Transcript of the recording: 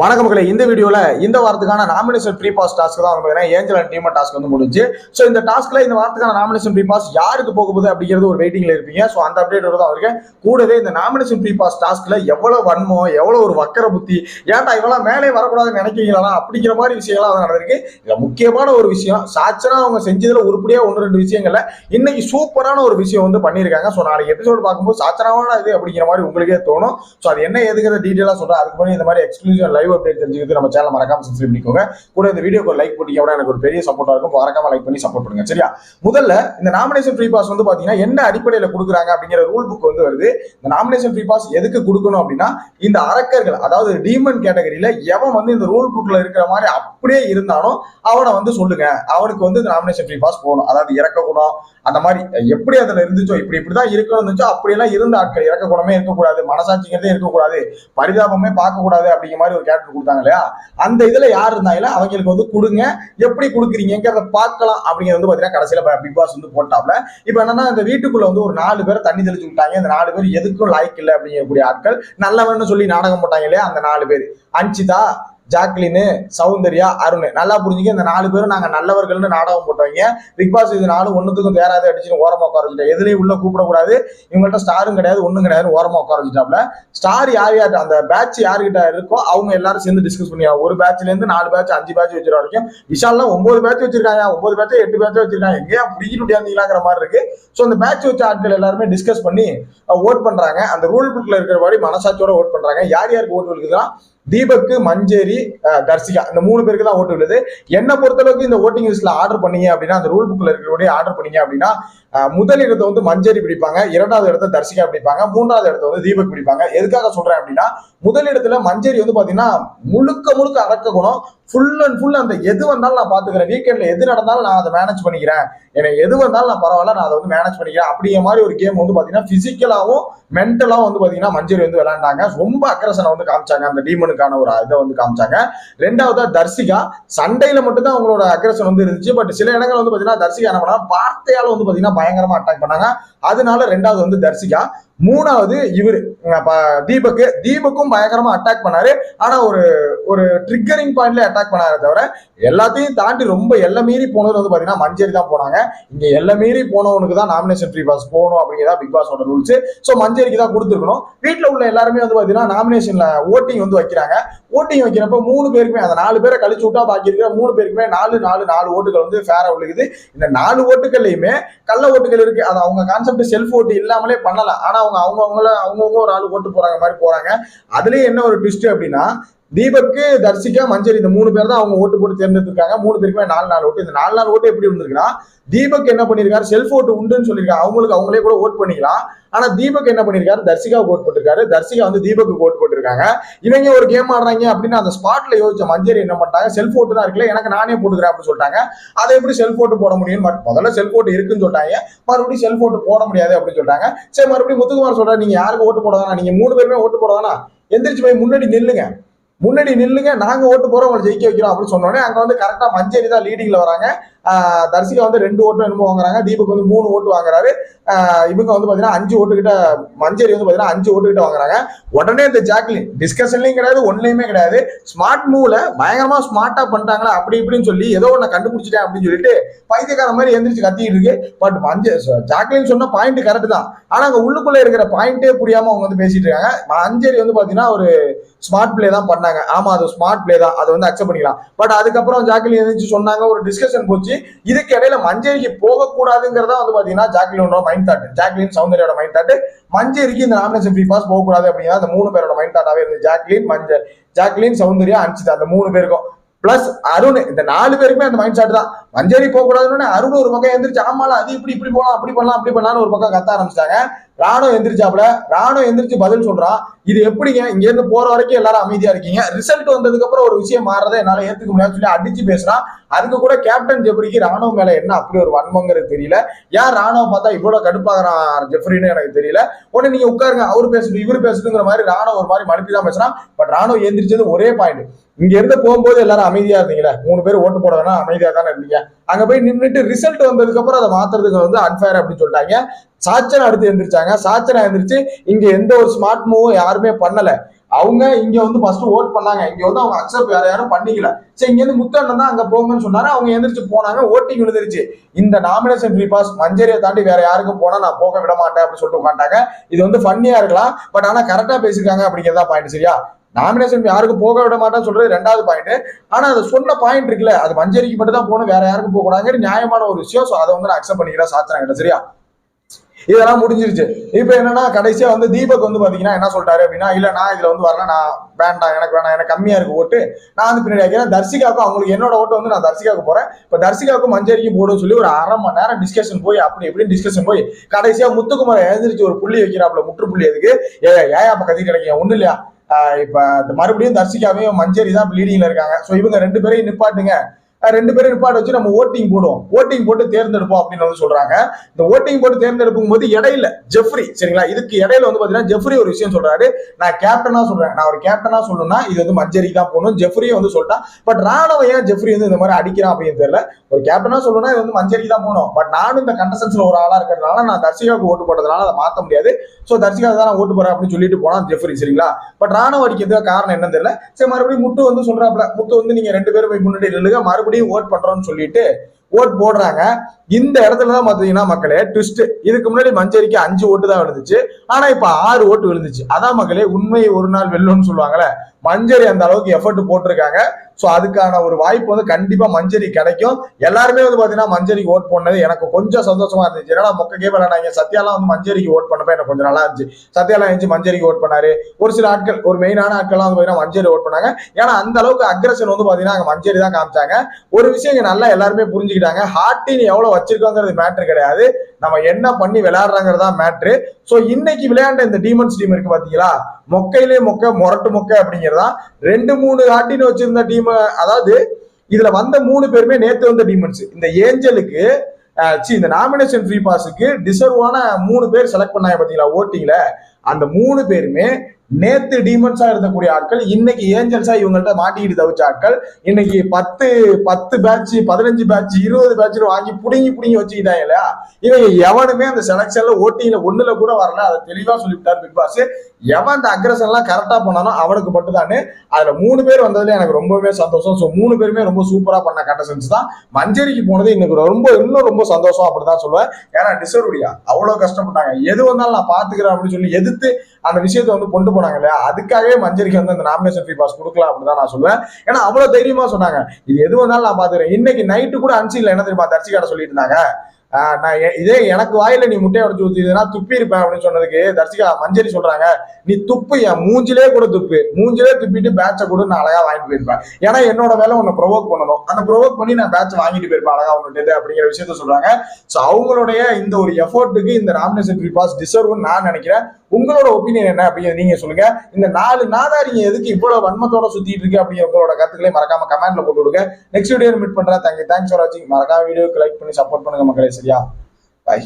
வணக்கம் மக்களை. இந்த வீடியோல இந்த வாரத்துக்கான நாமினேஷன் ப்ரீ பாஸ் டாஸ்க் தான் வந்து பார்த்தீங்கன்னா ஏஞ்சல் அண்ட் டீம் டாஸ்க் வந்து முடிஞ்சு. ஸோ இந்த டாஸ்க்ல இந்த வாரத்துக்கான நாமினேஷன் ப்ரீ பாஸ் யாருக்கு போக போகுது அப்படிங்கிறது ஒரு வெயிட்டிங்ல இருப்பீங்க. ஸோ அந்த அப்டேட் தான் இருக்கேன் கூடவே இந்த நாமினேஷன் ப்ரீ பாஸ் டாஸ்க்ல எவ்வளவு வன்மம் எவ்வளவு ஒரு வக்கர புத்தி ஏன்டா இவெல்லாம் மேலே வரக்கூடாதுன்னு நினைக்கிறீங்களா அப்படிங்கிற மாதிரி விஷயங்கள்லாம் வந்து நடந்திருக்கு. இதுல முக்கியமான ஒரு விஷயம் சாட்சனா அவங்க செஞ்சதுல உருப்படியா ஒன்று ரெண்டு விஷயங்கள்ல இன்னைக்கு சூப்பரான ஒரு விஷயம் வந்து பண்ணியிருக்காங்க. ஸோ நாளைக்கு எபிசோடு பார்க்கும்போது சாச்சனாவான இது அப்படிங்கிற மாதிரி உங்களுக்கே தோணும். ஸோ அது என்ன எதுங்கிறத டீட்டெயிலாக சொல்றேன். அதுக்கு முன்னாடி இந்த மாதிரி எக்ஸ்க்ளூசிவ் லைவ் அப்டேட் தெரிஞ்சுக்கிறது நம்ம சேனல் மறக்காம சப்ஸ்கிரைப் பண்ணிக்கோங்க. கூட இந்த வீடியோக்கு லைக் போட்டீங்க எனக்கு ஒரு பெரிய சப்போர்ட்டாக இருக்கும். மறக்காம லைக் பண்ணி சப்போர்ட் பண்ணுங்க. சரியா? முதல்ல இந்த நாமினேஷன் ஃப்ரீ பாஸ் வந்து பார்த்தீங்கன்னா என்ன அடிப்படையில் கொடுக்குறாங்க அப்படிங்கிற ரூல் புக் வந்து வருது. இந்த நாமினேஷன் ஃப்ரீ பாஸ் எதுக்கு கொடுக்கணும் அப்படின்னா இந்த அரக்கர்கள் அதாவது டீமன் கேட்டகரியில எவன் வந்து இந்த ரூல் புக்ல இருக்கிற மாதிரி அப்படியே இருந்தாலும் அவனை வந்து சொல்லுங்க. அவனுக்கு வந்து இந்த நாமினேஷன் ஃப்ரீ பாஸ் போகணும். அதாவது இறக்க குணம் அந்த மாதிரி எப்படி அதுல இருந்துச்சோ இப்படி இப்படிதான் இருக்கணும் இருந்துச்சோ அப்படியெல்லாம் இருந்த ஆட்கள் இறக்க குணமே இருக்கக்கூடாது மனசாட்சிங்கிறதே இருக்கக்கூடாது பரிதாபமே பார்க்கக்கூடாது அப்படிங்கிற மாதிரி ஒரு கேரக்டர் கொடுத்தாங்க இல்லையா? அந்த இதுல யார் இருந்தாங்களோ அவங்களுக்கு வந்து கொடுங்க எப்படி கொடுக்குறீங்கிறத பார்க்கலாம் அப்படிங்கிறது வந்து பாத்தீங்கன்னா கடைசியில பிக் பாஸ் வந்து போட்டாப்ல இப்போ என்னன்னா இந்த வீட்டுக்குள்ள வந்து ஒரு நாலு பேர் தண்ணி தெளிச்சு விட்டாங்க. இந்த நாலு பேர் எதுக்கும் லாய்க்கு இல்லை அப்படிங்கக்கூடிய ஆட்கள். நல்லவன்னு சொல்லி நாடகம் போட்டாங்க இல்லையா அந்த நாலு பேர். அன்சிதா ஜாக்லின் சௌந்தர்யா அருண். நல்லா புரிஞ்சுக்க இந்த நாலு பேரும் நாங்க நல்லவர்கள்னு நாடகம் போட்டவங்க. பிக் பாஸ் இது நாலு ஒன்றுத்துக்கும் தேராத அடிச்சுன்னு ஓரமா உட்கார வச்சுட்டேன் எதுலையும் உள்ள கூப்பிடக்கூடாது. இவங்கள்ட்ட ஸ்டாரும் கிடையாது ஒன்றும் கிடையாது ஓரமா உட்கார வச்சுட்டாப்ல. ஸ்டார் யார் யார் அந்த பேட்ச் யார்கிட்ட இருக்கோ அவங்க எல்லாரும் சேர்ந்து டிஸ்கஸ் பண்ணியா ஒரு பேட்ச்ல இருந்து நாலு பேட்ச் அஞ்சு பேட்ச் வச்சிருக்க வரைக்கும் விஷால்லாம் ஒன்பது பேட்ச் வச்சிருக்காங்க ஒன்பது பேட்ச் எட்டு பேட்ச் வச்சிருக்காங்க. எங்கேயா பிடிக்கிட்டு முடியாதுங்கிற மாதிரி இருக்கு. ஸோ அந்த பேட்ச் வச்ச ஆட்கள் எல்லாருமே டிஸ்கஸ் பண்ணி ஓட் பண்றாங்க. அந்த ரூல் புக்ல மாதிரி மனசாட்சியோட ஓட் பண்றாங்க. யார் யாருக்கு ஓட்டு விழுக்குதுன்னா தீபக்கு மஞ்சேரி தர்சிகா இந்த மூணு பேருக்கு தான் ஓட்டு விழுது. என்னை பொறுத்தளவுக்கு இந்த ஓட்டிங் லிஸ்ட்ல ஆர்டர் பண்ணீங்க அப்படின்னா அந்த ரூல் புக்ல இருக்கிறபடி ஆர்டர் பண்ணீங்க அப்படின்னா முதல் இடத்தை வந்து மஞ்சேரி பிடிப்பாங்க இரண்டாவது இடத்த தர்சிகா பிடிப்பாங்க மூன்றாவது இடத்த வந்து தீபக் பிடிப்பாங்க. எதுக்காக சொல்றேன் அப்படின்னா முதல் மஞ்சரி மஞ்சேரி வந்து பாத்தீங்கன்னா முழுக்க முழுக்க அடக்க குணம். ஃபுல் அண்ட் ஃபுல் அந்த எது வந்தாலும் நான் பாத்துக்கிறேன். வீக்கெண்ட்ல எது நடந்தாலும் நான் அதை மேனேஜ் பண்ணிக்கிறேன். எனக்கு எது வந்தாலும் நான் பரவாயில்ல நான் அதை வந்து மேனேஜ் பண்ணிக்கிறேன். அப்படிங்கிற மாதிரி ஒரு கேம் வந்து பாத்தீங்கன்னா பிசிக்கலாவும் மென்டலாவும் வந்து பாத்தீங்கன்னா மஞ்சரி வந்து விளையாண்டாங்க. ரொம்ப அக்ரஷனை வந்து காமிச்சாங்க. அந்த டீமனுக்கான ஒரு இதை வந்து காமிச்சாங்க. ரெண்டாவதா தர்சிகா சண்டையில மட்டும்தான் அவங்களோட அக்ரஷன் வந்து இருந்துச்சு. பட் சில இடங்கள் வந்து பாத்தீங்கன்னா தர்சிகா என்ன பண்ணா வார்த்தையால வந்து பாத்தீங்கன்னா பயங்கரமா அட்டாக் பண்ணாங்க. அதனால ரெண்டாவது வந்து தர்சிகா மூணாவது இவர். தீபக்கு தீபக்கும் பயங்கரமா அட்டாக் பண்ணாரு. ஆனா ஒரு ஒரு ட்ரிக்கரிங் பாயிண்ட்ல அட்டாக் பண்ணாரு தவிர எல்லாத்தையும் தாண்டி ரொம்ப எல்லை மீறி போனது வந்து பாத்தீங்கன்னா மஞ்சரி தான் போனாங்க. இங்க எல்லை மீறி போனவனுக்கு தான் நாமினேஷன் ஃப்ரீ பாஸ் போகணும் அப்படிங்கிறதா பிக் பாஸோட ரூல்ஸ் ஸோ மஞ்சரிக்கு தான் கொடுத்துருக்கணும். வீட்டில் உள்ள எல்லாருமே வந்து பாத்தீங்கன்னா நாமினேஷன்ல ஓட்டிங் வந்து வைக்கிறாங்க. ஓட்டிங் வைக்கிறப்ப மூணு பேருக்குமே அந்த நாலு பேரை கழிச்சு விட்டா பாக்கி இருக்கிற மூணு பேருக்குமே நாலு நாலு நாலு ஓட்டுகள் வந்து ஃபேரா விழுகுது. இந்த நாலு ஓட்டுகள்லையுமே கள்ள ஓட்டுகள் இருக்கு. அது அவங்க கான்செப்ட் செல்ஃப் ஓட்டு இல்லாமலே பண்ணலாம். ஆனா அவங்க அவங்கவுங்கள அவங்கவுங்க ஒரு ஆள் ஓட்டு போறாங்க மாதிரி போறாங்க. அதுலயே என்ன ஒரு ட்விஸ்ட் அப்படின்னா தீபக்கு தர்சிகா மஞ்சள் இந்த மூணு பேர் தான் அவங்க ஓட்டு போட்டு தேர்ந்தெடுத்திருக்காங்க. மூணு பேருக்குமே நாலு நாள் ஓட்டு. இந்த நாலு நாள் ஓட்டு எப்படி இருந்திருக்குன்னா தீபக் என்ன பண்ணிருக்காரு செல்ஃப் ஓட்டு உண்டுன்னு சொல்லியிருக்காங்க. அவங்களுக்கு அவங்களே கூட ஓட் பண்ணிக்கலாம். ஆனா தீபக் என்ன பண்ணிருக்காரு? தர்சிகாவுக்கு ஓட் போட்டிருக்காரு. தர்சிகா வந்து தீபக்கு ஓட் போட்டிருக்காங்க. இவங்க ஒரு கேம் ஆடுறாங்க அப்படின்னு அந்த ஸ்பாட்ல யோசிச்ச மஞ்சரி என்ன பண்ணிட்டாங்க? செல்ஃப் ஓட்டு தான் இருக்குல்ல எனக்கு நானே போட்டுக்கிறேன் அப்படின்னு சொல்லிட்டாங்க. அதை எப்படி செல்ஃப் ஓட்டு போட முடியும் முதல்ல செல்ஃப் ஓட்டு இருக்குன்னு சொல்லிட்டாங்க. மறுபடியும் செல்ஃப் ஓட்டு போட முடியாது அப்படின்னு சொல்லிட்டாங்க. சரி மறுபடியும் முத்துக்குமார் சொல்றாரு நீங்க யாருக்கு ஓட்டு போட வேணாம்? நீங்க மூணு பேருமே ஓட்டு போட வேணாம். எந்திரிச்சு போய் முன்னாடி நில்லுங்க. முன்னாடி நில்லுங்க நாங்க ஓட்டு போறோம் உங்களை ஜெயிக்க வைக்கிறோம் அப்படின்னு சொன்னோடனே அங்க வந்து கரெக்டா மஞ்சரி தான் லீடிங்ல வராங்க. தர்சிகா வந்து ரெண்டு ஓட்டு என்னமோ வாங்குறாங்க. தீபக் வந்து மூணு ஓட்டு வாங்குறாரு. இவங்க வந்து பாத்தீங்கன்னா அஞ்சு ஓட்டு கிட்ட மஞ்சரி வந்து பாத்தீங்கன்னா அஞ்சு ஓட்டு கிட்ட வாங்குறாங்க. உடனே இந்த ஜாக்லின் டிஸ்கஷன்லயும் கிடையாது ஒன்லயுமே கிடையாது. ஸ்மார்ட் மூவ்ல பயங்கரமா ஸ்மார்ட்டா பண்ணிட்டாங்களா அப்படி இப்படின்னு சொல்லி ஏதோ ஒண்ணு கண்டுபிடிச்சிட்டேன் அப்படின்னு சொல்லிட்டு பைத்தியக்கார மாதிரி எந்திரிச்சு கத்திட்டு இருக்கு. பட் மஞ்ச ஜாக்லின் சொன்ன பாயிண்ட் கரெக்ட் தான். ஆனா அங்க உள்ளுக்குள்ள இருக்கிற பாயிண்டே புரியாம அவங்க வந்து பேசிட்டு இருக்காங்க. மஞ்சரி வந்து பாத்தீங்கன்னா ஒரு ஸ்மார்ட் பிளே தான் பண்ணாங்க. ஆமா அது ஸ்மார்ட் பிளே தான். அதை வந்து அக்செப்ட் பண்ணிக்கலாம். பட் அதுக்கப்புறம் ஜாக்லின் எந்திரிச்சு சொன்னாங்க ஒரு டிஸ்கஷன் போச்சு. இதுக்கு இடையில மஞ்சேரிக்கு போகக்கூடாதுங்கிறதா வந்து பாத்தீங்கன்னா ஜாக்லினோட மைண்ட் தாட் ஜாக்லின் சௌந்தர்யோட மைண்ட் தாட் மஞ்சேரிக்கு இந்த நாமினேஷன் ஃப்ரீ பாஸ் போகக்கூடாது அப்படின்னா அந்த மூணு பேரோட மைண்ட் தாட்டாவே இருந்தது ஜாக்லின் மஞ்சள் ஜாக்லின் சௌந்தர்யா அனுப்பிச்சு அந்த மூணு பேருக்கும். பிளஸ் அருண் இந்த நாலு பேருக்குமே அந்த மைண்ட் செட் தான். மஞ்சேரி போக கூடாதுன்னு அருண் ஒரு பக்கம் எந்திரிச்சு ஆமால அது இப்படி இப்படி போலாம் அப்படி பண்ணலாம் அப்படி பண்ணலாம்னு ஒரு பக்கம் கத்த ஆரம்பிச்சிட்டாங்க. ராணுவம் எந்திரிச்சாப்புல ராணுவம் எந்திரிச்சு பதில் சொல்றான் இது எப்படிங்க? இங்க இருந்து போற வரைக்கும் எல்லாரும் அமைதியா இருக்கீங்க. ரிசல்ட் வந்ததுக்கு அப்புறம் ஒரு விஷயம் மாறதை என்னால ஏத்துக்க முடியாதுன்னு சொல்லி அடிச்சு பேசுறான் அதுக்கு கூட கேப்டன் ஜெப்ரிக்கு ராணுவம் மேல என்ன அப்படி ஒரு வன்மங்கிறது தெரியல. ஏன் ராணுவம் பார்த்தா இவ்வளவு கடுப்பாகிறான் ஜெஃப்ரின்னு எனக்கு தெரியல. உடனே நீங்க உட்காருங்க அவர் பேசட்டும் இவர் பேசுதுங்கிற மாதிரி ராணுவ ஒரு மாதிரி மனுப்பி தான் பேசுறான் பட் ராணுவம் எந்திரிச்சது ஒரே பாயிண்ட் இங்க இருந்து போகும்போது எல்லாரும் அமைதியா இருந்தீங்களே மூணு பேர் ஓட்டு போட வேணா அமைதியா தானே இருந்தீங்க. அங்க போய் நின்றுட்டு ரிசல்ட் வந்ததுக்கு அப்புறம் அதை மாத்துறதுக்கு வந்து அன்ஃபேர் அப்படின்னு சொல்லிட்டாங்க. சாச்சனா அடுத்து எந்திரிச்சாங்க. சாச்சனா எந்திரிச்சு இங்க எந்த ஒரு ஸ்மார்ட் மூவும் யாருமே பண்ணல. அவங்க இங்க வந்து ஃபர்ஸ்ட் ஓட் பண்ணாங்க. இங்க வந்து அவங்க அக்செப்ட் வேற யாரும் பண்ணிக்கல. சரி இங்க இருந்து முத்தண்ணன் தான் அங்க போங்கன்னு சொன்னாரு. அவங்க எந்திரிச்சு போனாங்க. ஓட்டிங் விழுந்துருச்சு. இந்த நாமினேஷன் ஃப்ரீ பாஸ் மஞ்சேரியை தாண்டி வேற யாருக்கும் போனா நான் போக விட மாட்டேன் அப்படின்னு சொல்லிட்டு உட்காந்துட்டாங்க. இது வந்து ஃபன்னியா இருக்கலாம். பட் ஆனா கரெக்டா பேசிருக்காங்க அப்படிங்கிறதா பாயிண்ட் சரியா? நாமினேஷன் யாருக்கும் போக விட மாட்டேன்னு சொல்றது ரெண்டாவது பாயிண்ட் ஆனா அது சொன்ன பாயிண்ட் இருக்குல்ல. அது மஞ்சரிக்கு மட்டும் தான் போகணும். வேற யாருக்கும் போக கூடாதுங்கிற நியாயமான ஒரு விஷயம். ஸோ அதை வந்து நான் அக்செப்ட் பண்ணிக்கிறேன் சாத்திரம் கிட்ட சரியா? இதெல்லாம் முடிஞ்சிருச்சு. இப்போ என்னன்னா கடைசியா வந்து தீபக் வந்து பாத்தீங்கன்னா என்ன சொல்லிட்டாரு அப்படின்னா இல்ல நான் இதுல வந்து வரல நான் வேண்டாம் எனக்கு வேணாம் எனக்கு கம்மியா இருக்கு ஓட்டு. நான் வந்து பின்னாடி ஆக்கிறேன் தர்சிகாவுக்கும் அவங்களுக்கு என்னோட ஓட்டு வந்து நான் தர்சிகாவுக்கு போறேன். இப்போ தர்சிகாவுக்கும் மஞ்சரிக்கு போடுன்னு சொல்லி ஒரு அரை மணி நேரம் டிஸ்கஷன் போய் அப்படி எப்படின்னு டிஸ்கஷன் போய் கடைசியா முத்துக்குமார் எழுந்திரிச்சு ஒரு புள்ளி வைக்கிறாப்புல முற்றுப்புள்ளி எதுக்கு? ஏ ஏன் அப்ப கத்தி கிடைக்கும் ஒண்ணு இல்லையா? இப்ப இந்த மறுபடியும் தர்சிகாவையும் மஞ்சரி தான் லீடிங்ல இருக்காங்க. ஸோ இவங்க ரெண்டு பேரையும் நிப்பாட்டுங்க. ரெண்டு பேரும் நிப்பாட்ட வச்சு நம்ம ஓட்டிங் போடுவோம். ஓட்டிங் போட்டு தேர்ந்தெடுப்போம் அப்படின்னு வந்து சொல்றாங்க. இந்த ஓட்டிங் போட்டு தேர்ந்தெடுக்கும் போது இடையில ஜெஃப்ரி சரிங்களா? இதுக்கு இடையில வந்து பாத்தீங்கன்னா ஜெஃப்ரி ஒரு விஷயம் சொல்றாரு. நான் கேப்டனா சொல்றேன். நான் ஒரு கேப்டனா சொல்லணும்னா இது வந்து மஞ்சரி தான் போகணும் ஜெஃப்ரியும் வந்து சொல்லிட்டான் பட் ராணுவ ஏன் ஜெஃப்ரி வந்து இந்த மாதிரி அடிக்கிறான் அப்படின்னு தெரியல. ஒரு கேப்டனா சொல்லணும்னா இது வந்து மஞ்சரி தான் போகணும் பட் நானும் இந்த கண்டஸ்டன்ஸ்ல ஒரு ஆளா இருக்கிறதுனால நான் தர்சிகாவுக்கு ஓட்டு போட்டதுனால அதை மாத்த முடியாது. ஸோ தர்சிகா தான் நான் ஓட்டு போறேன் அப்படின்னு சொல்லிட்டு போனா ஜெஃப்ரி சரிங்களா? பட் ராணுவ அடிக்கிறதுக்கு காரணம் என்னன்னு தெரியல. சரி மறுபடியும் முட்டு வந்து சொல்றாப்ல முத்து வந்து நீங்க ரெண்டு பேரும் போய் முன்னாடி நில்லுங்க. மறுபடியும் ஓட் பண்றோம்னு சொல்லிட்டு ஓட் போடுறாங்க. இந்த இடத்துல தான் பார்த்தீங்கன்னா மக்களே ட்விஸ்ட் இதுக்கு முன்னாடி மஞ்சரிக்கு அஞ்சு ஓட்டு தான் விழுந்துச்சு. ஆனா இப்ப ஆறு ஓட்டு விழுந்துச்சு. அதான் மக்களே உண்மை ஒரு நாள் வெல்லும்னு சொல்லுவாங்கல்ல. மஞ்சரி அந்த அளவுக்கு எஃபர்ட் போட்டிருக்காங்க. ஸோ அதுக்கான ஒரு வாய்ப்பு வந்து கண்டிப்பா மஞ்சரி கிடைக்கும். எல்லாருமே வந்து பாத்தீங்கன்னா மஞ்சரிக்கு ஓட் பண்ணது எனக்கு கொஞ்சம் சந்தோஷமா இருந்துச்சு. ஏன்னா மொக்க கேம் விளையாடாங்க சத்யாலாம் வந்து மஞ்சரிக்கு ஓட் பண்ணப்ப எனக்கு கொஞ்சம் நல்லா இருந்துச்சு. சத்யாலாம் இருந்துச்சு மஞ்சரிக்கு ஓட் பண்ணாரு. ஒரு சில ஆட்கள் ஒரு மெயினான ஆட்கள்லாம் வந்து பாத்தீங்கன்னா மஞ்சரி ஓட் பண்ணாங்க. ஏன்னா அந்த அளவுக்கு அக்ரஷன் வந்து பாத்தீங்கன்னா மஞ்சரி தான் காமிச்சாங்க. ஒரு விஷயம் நல்லா எல்லாருமே புரிஞ்சுக்கிட்டாங்க ஹார்டின் எவ்வளவு வச்சிருக்கோங்கிறது மேட்ரு கிடையாது. நம்ம என்ன பண்ணி விளையாடுறாங்கிறது தான் மேட்ரு ஸோ இன்னைக்கு விளையாண்ட இந்த டீமன்ஸ் டீம் இருக்கு பாத்தீங்களா? மொக்கையிலே மொக்க மொரட்டு மொக்க அப்படிங்கிறதா? ரெண்டு மூணு ஹார்டின் வச்சிருந்த டீம் அதாவது இதுல வந்த மூணு பேருமே நேத்து வந்த டீமன்ஸ் இந்த ஏஞ்சலுக்கு இந்த நாமினேஷன் ஃப்ரீ பாஸுக்கு டிசர்வான மூணு பேர் செலக்ட் பண்ணாங்க பாத்தீங்களா ஓட்டிங்ல அந்த மூணு பேருமே நேத்து டீமன்ஸா இருந்தக்கூடிய ஆட்கள் இன்னைக்கு ஏஞ்சல்ஸா இவங்கள்ட்ட மாட்டிக்கிட்டு தவிச்ச ஆட்கள் இன்னைக்கு பத்து பத்து பேட்ச் பதினஞ்சு பேட்ச் இருபது பேட்ச் வாங்கி புடுங்கி புடுங்கி வச்சுக்கிட்டாங்க இல்லையா? இவங்க எவனுமே அந்த செலக்ஷன்ல ஓட்டிங்ல ஒண்ணுல கூட வரல. அதை தெளிவா சொல்லிவிட்டார் பிக் பாஸ். எவன் அந்த அக்ரஷன் எல்லாம் கரெக்டா பண்ணானோ அவனுக்கு மட்டும்தானே அதுல மூணு பேர் வந்ததுல எனக்கு ரொம்பவே சந்தோஷம். ஸோ மூணு பேருமே ரொம்ப சூப்பரா பண்ண கண்டசன்ஸ் தான். மஞ்சரிக்கு போனது இன்னைக்கு ரொம்ப இன்னும் ரொம்ப சந்தோஷம் அப்படிதான் சொல்லுவேன். ஏன்னா டிசர்வுடியா அவ்வளவு கஷ்டப்பட்டாங்க. எது வந்தாலும் நான் பாத்துக்கிறேன் அப்படின்னு சொல்லி எதிர்த்து அந்த விஷயத்தை வந்து கொண்டு போனாங்க இல்லையா? அதுக்காகவே மஞ்சரிக்கு வந்து அந்த நாமினேஷன் ஃப்ரீ பாஸ் கொடுக்கலாம் அப்படின்னு தான் நான் சொல்லுவேன். ஏன்னா அவ்வளவு தைரியமா சொன்னாங்க. இது எது வந்தாலும் நான் பாத்துக்கிறேன் இன்னைக்கு நைட்டு கூட அன்சீன்ல என்ன தெரியுமா? தர்ச்சிக்கார சொல்லிட்டு இருந்தாங்க. நான் இதே எனக்கு வாயில நீ முட்டையை உடச்சு ஊத்திதுன்னா துப்பி இருப்பேன் அப்படின்னு சொன்னதுக்கு தர்சிகா மஞ்சரி சொல்றாங்க. நீ துப்பு என் மூஞ்சிலே கூட துப்பு. மூஞ்சிலே துப்பிட்டு பேட்சை கூட நான் அழகா வாங்கிட்டு போயிருப்பேன். ஏன்னா என்னோட வேலை உன்னை ப்ரொவோக் பண்ணணும். அந்த ப்ரொவோக் பண்ணி நான் பேட்ச் வாங்கிட்டு போயிருப்பேன் அழகா உன்னுட்டு அப்படிங்கிற விஷயத்த சொல்றாங்க. ஸோ அவங்களுடைய இந்த ஒரு எஃபோர்ட்டுக்கு இந்த நாமினேஷன் ஃப்ரீ பாஸ் டிசர்வ்னு நான் நினைக்கிறேன். உங்களோட ஒப்பீனியன் என்ன அப்படிங்கிறது நீங்க சொல்லுங்க. இந்த நாலு நாதாரிங்க எதுக்கு இவ்வளவு வன்மத்தோட சுத்திட்டு இருக்கு அப்படிங்கிற உங்களோட கருத்துக்களை மறக்காம கமெண்ட்ல போட்டு விடுங்க. நெக்ஸ்ட் வீடியோ மீட் பண்றேன். தேங்க்யூ தேங்க்ஸ் ஃபார் வாட்சிங் மறக்காம வீடியோக்கு லைக் பண்ணி சப்போர்ட் பண்ணுங்க மக்களே. சரியா பாய்